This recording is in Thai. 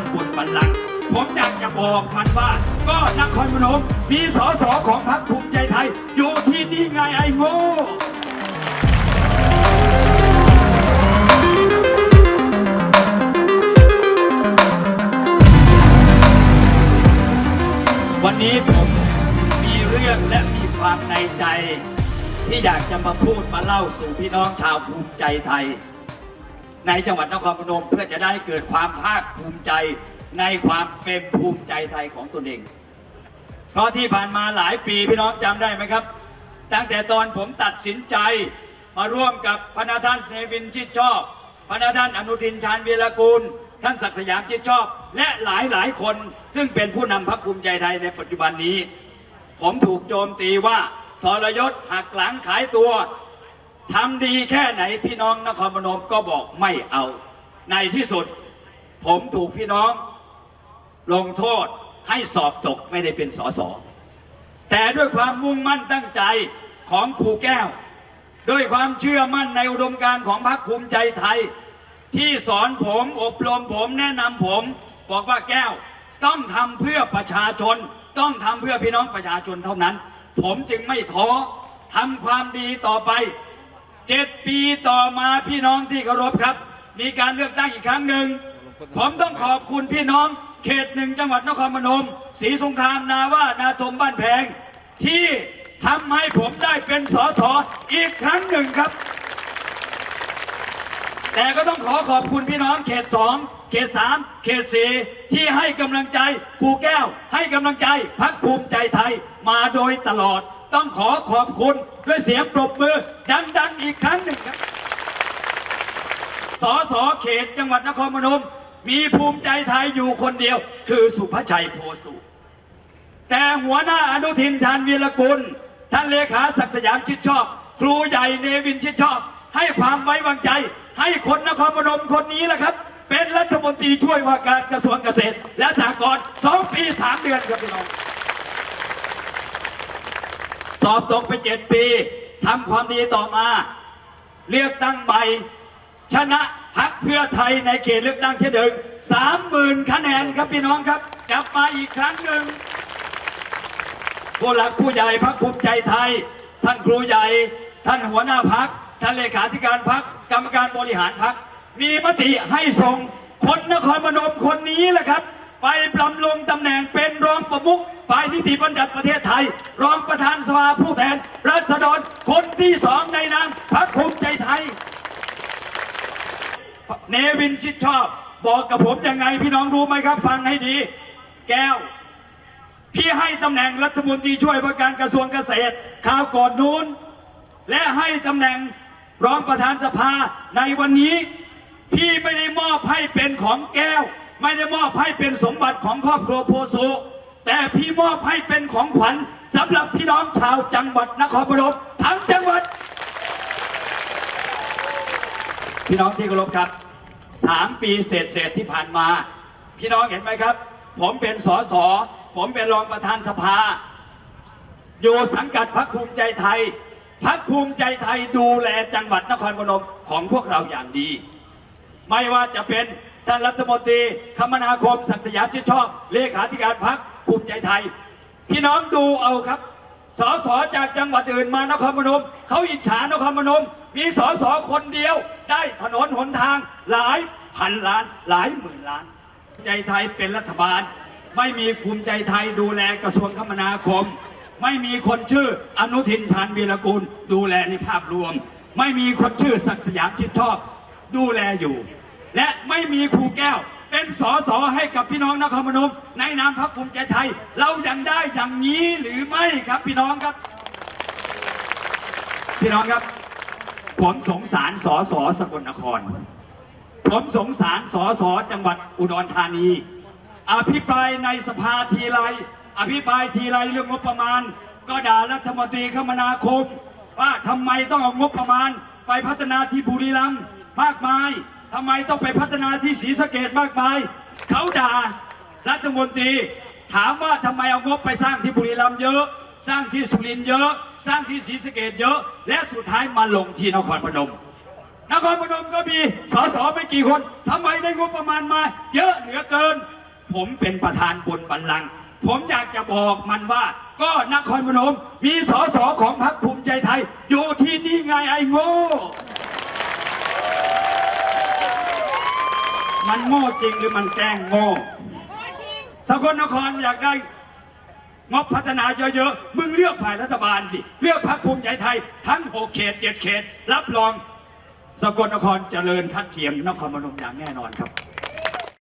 านบนบัลลังก์ผมอยากจะบอกมันว่า ก็นครพนมมีสสของพรรคภูมิใจไทย อยู่ที่นี่ไงไอ้โง่วันนี้ผมมีเรื่องและมีความในใจ ที่อยากจะมาพูดมาเล่าสู่พี่น้องชาวภูมิใจไทย ในจังหวัดนครพนมเพื่อจะได้เกิดความภาคภูมิใจในความเป็นภูมิใจไทยของตนเอง เพราะที่ผ่านมาหลายปีพี่น้องจำได้ไหมครับ ตั้งแต่ตอนผมตัดสินใจมาร่วมกับพนาท่านเนวินชิดชอบพนาท่านอนุทินชาญวีรกูล ท่านศักดิ์สยามชิดชอบ และหลายหลายคน ซึ่งเป็นผู้นำพรรคภูมิใจไทยในปัจจุบันนี้ ผมถูกโจมตีว่าทรยศหักหลังขายตัว ทำดีแค่ไหนพี่น้องนครพนมก็บอกไม่เอา ในที่สุด ผมถูกพี่น้อง ลงโทษให้สอบตกไม่ได้เป็นสอสอแต่ด้วยความมุ่งมั่นตั้งใจของครูแก้ว ด้วยความเชื่อมั่นในอุดมการณ์ของพรรคภูมิใจไทย ที่สอนผมอบรมผมแนะนำผม บอกว่าแก้วต้องทำเพื่อประชาชน ต้องทำเพื่อพี่น้องประชาชนเท่านั้น ผมจึงไม่ท้อทำความดีต่อไป เจ็ดปีต่อมาพี่น้องที่เคารพครับ มีการเลือกตั้งอีกครั้งหนึ่ง ผมต้องขอบคุณพี่น้อง เขตหนึ่งจังหวัดนครพนมศรีสงครามนาว่านาทมบ้านแพง ที่ทำให้ผมได้เป็นสสอีกครั้งหนึ่งครับ แต่ก็ต้องขอขอบคุณพี่น้องเขตสองเขตสามเขตสี่ที่ให้กำลังใจครูแก้ว ให้กำลังใจพักภูมิใจไทยมาโดยตลอด ต้องขอขอบคุณด้วยเสียงปรบมือ ดังๆอีกครั้งหนึ่งครับสสเขตจังหวัดนครพนม มีภูมิใจไทยอยู่คนเดียว คือสุภชัยโพสุแต่หัวหน้าอนุทินชาญวีรกุล ท่านเลขาศักดิ์สยามชิดชอบ ครูใหญ่เนวินชิดชอบ ให้ความไว้วางใจ ให้คนนครพนมคนนี้แหละครับ เป็นรัฐมนตรีช่วยว่าการกระทรวงเกษตร และสหกรณ์สองปีสามเดือนครับพี่น้อง สอบตกไปเจ็ดปีทำความดีต่อมา เลือกตั้งใหม่ชนะพักเพื่อไทยในเขตเลือกตั้งที่หนึ่งสามหมื่นคะแนนครับพี่น้องครับ กลับมาอีกครั้งหนึ่งผู้หลักผู้ใหญ่พักภูมิใจไทย ท่านครูใหญ่ ท่านหัวหน้าพักท่านเลขาธิการพักกรรมการบริหารพักมีมติให้ส่งคนนครพนมคนนี้แหละครับ ไปปลำลงตำแหน่งเป็นรองประมุขฝ่ายนิติบัญญัติประเทศไทย รองประธานสภาผู้แทนราษฎรคนที่สองในนามพักภูมิใจไทย เนวินชิดชอบ บอกกับผมยังไงพี่น้องรู้ไหมครับ ฟังให้ดี แก้ว พี่ให้ตำแหน่งรัฐมนตรีช่วยว่าการกระทรวงเกษตรข่าวก่อนนู้น และให้ตำแหน่งรองประธานสภาในวันนี้ พี่ไม่ได้มอบให้เป็นของแก้ว ไม่ได้มอบให้เป็นสมบัติของครอบครัวโพสุแต่พี่มอบให้เป็นของขวัญสำหรับพี่น้องชาวจังหวัดนครพนมทั้งจังหวัด พี่น้องที่เคารพครับสามปีเศษเศษที่ผ่านมา พี่น้องเห็นไหมครับ ผมเป็นสสผมเป็นรองประธานสภา อยู่สังกัดพรรคภูมิใจไทยพรรคภูมิใจไทยดูแลจังหวัดนครพนมของพวกเราอย่างดี ไม่ว่าจะเป็น ท่านรัฐมนตรีคมนาคมศักดิ์สยามชิดชอบ เลขาธิการพรรคภูมิใจไทย พี่น้องดูเอาครับสสจากจังหวัดอื่นมานครพนมเขาอิจฉานครพนม มีสสคนเดียว ได้ถนนหนทางหลายพันล้านหลายหมื่นล้านภูมิใจไทยเป็นรัฐบาล ไม่มีภูมิใจไทยดูแลกระทรวงคมนาคม ไม่มีคนชื่ออนุทินชาญวีรกูล ดูแลในภาพรวม ไม่มีคนชื่อศักดิ์สยามชิดชอบ ดูแลอยู่ และไม่มีครูแก้ว เป็นสอสอให้กับพี่น้องนครพนม ในนามพรรคภูมิใจไทย เรายังได้อย่างนี้หรือไม่ครับพี่น้องครับ พี่น้องครับ ผมสงสารสอสอสกลนคร ผมสงสารสอสอจังหวัดอุดรธานี อภิปรายในสภาทีไรอภิปรายทีไรเรื่องงบประมาณ ก็ด่ารัฐมนตรีคมนาคม ว่าทำไมต้องเอางบประมาณ ไปพัฒนาที่บุรีรัมย์มากมาย ทำไมต้องไปพัฒนาที่ศรีสะเกดมากมาย เขาด่ารัฐมนตรี ถามว่าทำไมเอางบไปสร้างที่บุรีรัมย์เยอะ สร้างที่สุรินทร์เยอะ สร้างที่ศรีสะเกดเยอะ และสุดท้ายมาลงที่นครพนม นครพนมก็มีสสไม่กี่คนทำไมได้งบประมาณมา เยอะเหลือเกิน ผมเป็นประธานบนบัลลังก์ผมอยากจะบอกมันว่า ก็นครพนมมีสสของพรรคภูมิใจไทย อยู่ที่นี่ไงไอ้โง่ มันโง่จริงหรือมันแกล้งโง่สกลนครอยากได้งบพัฒนาเยอะๆ มึงเลือกฝ่ายรัฐบาลสิ เลือกพรรคภูมิใจไทย ทั้งหกเขตเจ็ดเขต รับรอง สกลนครเจริญทัดเทียมนครพนมอย่างแน่นอนครับ